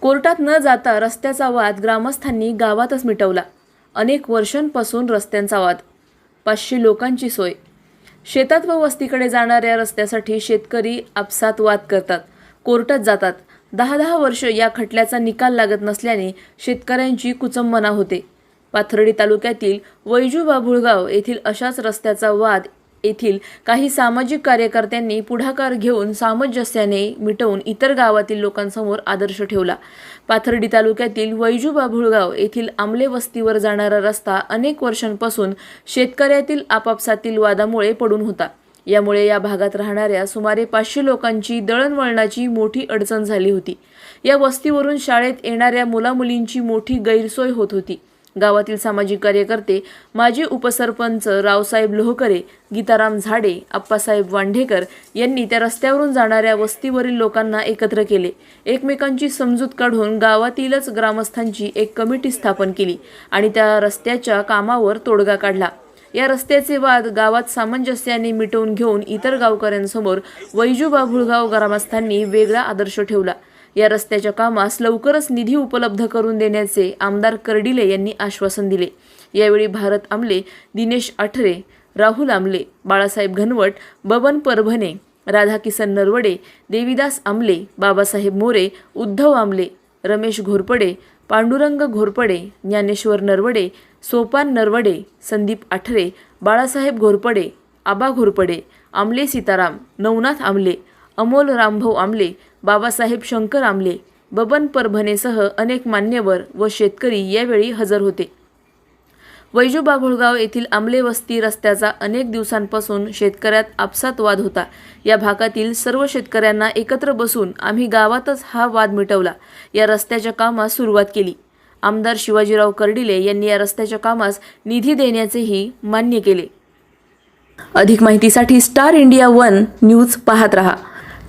कोर्टात न जाता रस्त्याचा वाद ग्रामस्थांनी गावातच मिटवला. अनेक वर्षांपासून रस्त्यांचा वाद. पाचशे लोकांची सोय. शेतात व वस्तीकडे जाणाऱ्या रस्त्यासाठी शेतकरी आपसात वाद करतात. कोर्टात जातात. दहा दहा वर्ष या खटल्याचा निकाल लागत नसल्याने शेतकऱ्यांची कुचंबना होते. पाथर्डी तालुक्यातील वैजू बाभुळगाव येथील अशाच रस्त्याचा वाद येथील काही सामाजिक कार्यकर्त्यांनी पुढाकार घेऊन सामंजस्याने मिटवून इतर गावातील लोकांसमोर आदर्श ठेवला. पाथर्डी तालुक्यातील वैजू भुळगाव येथील आमले वस्तीवर जाणारा रस्ता अनेक वर्षांपासून शेतकऱ्यातील आपापसातील वादामुळे पडून होता. यामुळे या भागात राहणाऱ्या सुमारे पाचशे लोकांची दळणवळणाची मोठी अडचण झाली होती. या वस्तीवरून शाळेत येणाऱ्या मुलामुलींची मोठी गैरसोय होत होती. गावातील सामाजिक कार्यकर्ते माजी उपसरपंच रावसाहेब लोहकरे गीताराम झाडे आप्पासाहेब वांढेकर यांनी त्या रस्त्यावरून जाणाऱ्या वस्तीवरील लोकांना एकत्र केले. एकमेकांची समजूत काढून गावातीलच ग्रामस्थांची एक कमिटी स्थापन केली आणि त्या रस्त्याच्या कामावर तोडगा काढला. या रस्त्याचे वाद गावात सामंजस्याने मिटवून घेऊन इतर गावकऱ्यांसमोर वैजू बाभुळगाव ग्रामस्थांनी वेगळा आदर्श ठेवला. या रस्त्याच्या कामास लवकरच निधी उपलब्ध करून देण्याचे आमदार कर्डिले यांनी आश्वासन दिले. यावेळी भारत आमले दिनेश आठरे राहुल आमले बाळासाहेब घनवट बबन परभणे राधाकिसन नरवडे देविदास आमले बाबासाहेब मोरे उद्धव आमले रमेश घोरपडे पांडुरंग घोरपडे ज्ञानेश्वर नरवडे सोपान नरवडे संदीप आठरे बाळासाहेब घोरपडे आबा घोरपडे आमले सीताराम नवनाथ आमले अमोल रामभाऊ आमले बाबासाहेब शंकर आमले बबन परभणेसह अनेक मान्यवर व शेतकरी यावेळी हजर होते. वैजू बाभुळगाव येथील आमले वस्ती रस्त्याचा अनेक दिवसांपासून शेतकऱ्यात आपसात वाद होता. या भागातील सर्व शेतकऱ्यांना एकत्र बसून आम्ही गावातच हा वाद मिटवला. या रस्त्याच्या कामास सुरुवात केली. आमदार शिवाजीराव कर्डिले यांनी या रस्त्याच्या कामास निधी देण्याचेही मान्य केले. अधिक माहितीसाठी स्टार इंडिया वन न्यूज पाहत रहा.